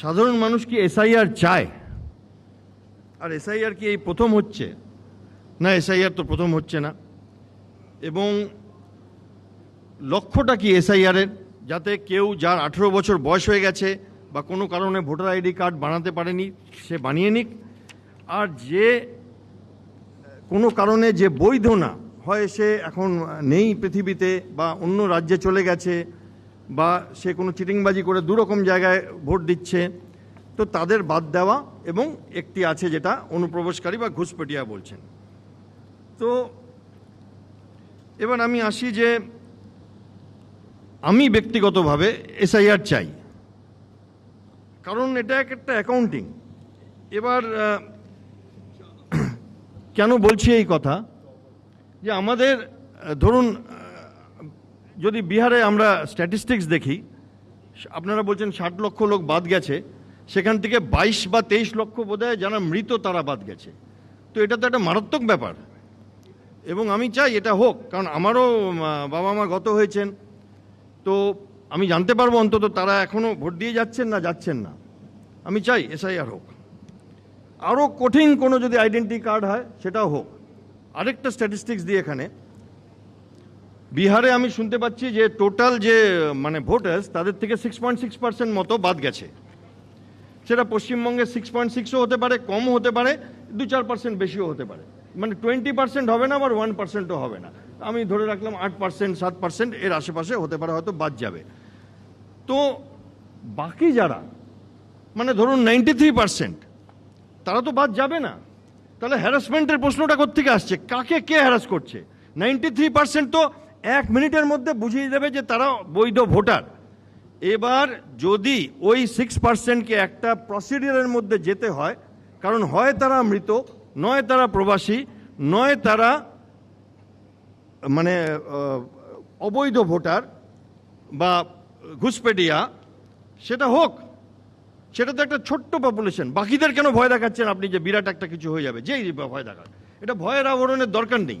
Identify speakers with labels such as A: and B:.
A: সাধারণ মানুষ কি এসআইআর চায়? আর এসআইআর কি এই প্রথম হচ্ছে? না এসআইআর তো প্রথম হচ্ছে না। এবং লক্ষ্যটা কি এসআইআরের যাতে কেউ যার আঠেরো বছর বয়স হয়ে গেছে বা কোনো কারণে ভোটার আইডি কার্ড বানাতে পারেনি, সে বানিয়ে নিক। আর যে কোনো কারণে যে বৈধ না, হয় সে এখন নেই পৃথিবীতে বা অন্য রাজ্যে চলে গেছে বা সে কোনো চিটিংবাজি করে দুরকম জায়গায় ভোট দিচ্ছে, তো তাদের বাদ দেওয়া এবং একটি আছে যেটা অনুপ্রবেশকারী বা ঘুষপেটিয়া বলছেন। তো এবার আমি আসি যে আমি ব্যক্তিগতভাবে এসআইআর চাই। কারণ এটা এক একটা অ্যাকাউন্টিং। এবার কেন বলছি এই কথা? যে আমাদের ধরুন যদি বিহারে আমরা স্ট্যাটিস্টিক্স দেখি, আপনারা বলছেন ষাট লক্ষ লোক বাদ গেছে, সেখান থেকে বাইশ বা তেইশ লক্ষ বোধহয় যারা মৃত তারা বাদ গেছে। তো এটা তো একটা মারাত্মক ব্যাপার। এবং আমি চাই এটা হোক, কারণ আমারও বাবা মা গত হয়েছেন। তো আমি জানতে পারব অন্তত তারা এখনও ভোট দিয়ে যাচ্ছেন না যাচ্ছেন না। আমি চাই এসআইআর হোক। আরও কঠিন কোনো যদি আইডেন্টি কার্ড হয়, সেটাও হোক। আরেকটা স্ট্যাটিস্টিক্স দিয়ে এখানে। বিহারে আমি শুনতে পাচ্ছি যে টোটাল যে মানে ভোটার্স, তাদের থেকে সিক্স পয়েন্ট সিক্স পার্সেন্ট মতো বাদ গেছে। সেটা পশ্চিমবঙ্গে সিক্স পয়েন্ট সিক্সও হতে পারে, কমও হতে পারে দু চার পার্সেন্ট বেশিও হতে পারে। মানে টোয়েন্টি পার্সেন্ট হবে না, আবার ওয়ান পার্সেন্টও হবে না। আমি ধরে রাখলাম আট পার্সেন্ট সাত পার্সেন্ট এর আশেপাশে হতে পারে, হয়তো বাদ যাবে। তো, বাকি যারা মানে ধরুন নাইনটি থ্রি পার্সেন্ট তারা তো বাদ যাবে না। তাহলে হ্যারাসমেন্টের প্রশ্নটা কোথেকে আসছে? কাকে কে হ্যারাস করছে? নাইনটি থ্রি পার্সেন্ট তো এক মিনিটের মধ্যে বুঝিয়ে দেবে যে তারা বৈধ ভোটার। এবার যদি ওই সিক্স পার্সেন্টকে একটা প্রসিডিওরের মধ্যে যেতে হয়, কারণ হয় তারা মৃত, নয় তারা প্রবাসী, নয় তারা মানে অবৈধ ভোটার বা ঘুষপেটিয়া, সেটা হোক। সেটা তো একটা ছোট্ট পপুলেশন বাকিদের কেন ভয় দেখাচ্ছেন আপনি যে বিরাট একটা কিছু হয়ে যাবে? যেই ভয় দেখান। এটা ভয়ের আবরণের দরকার নেই।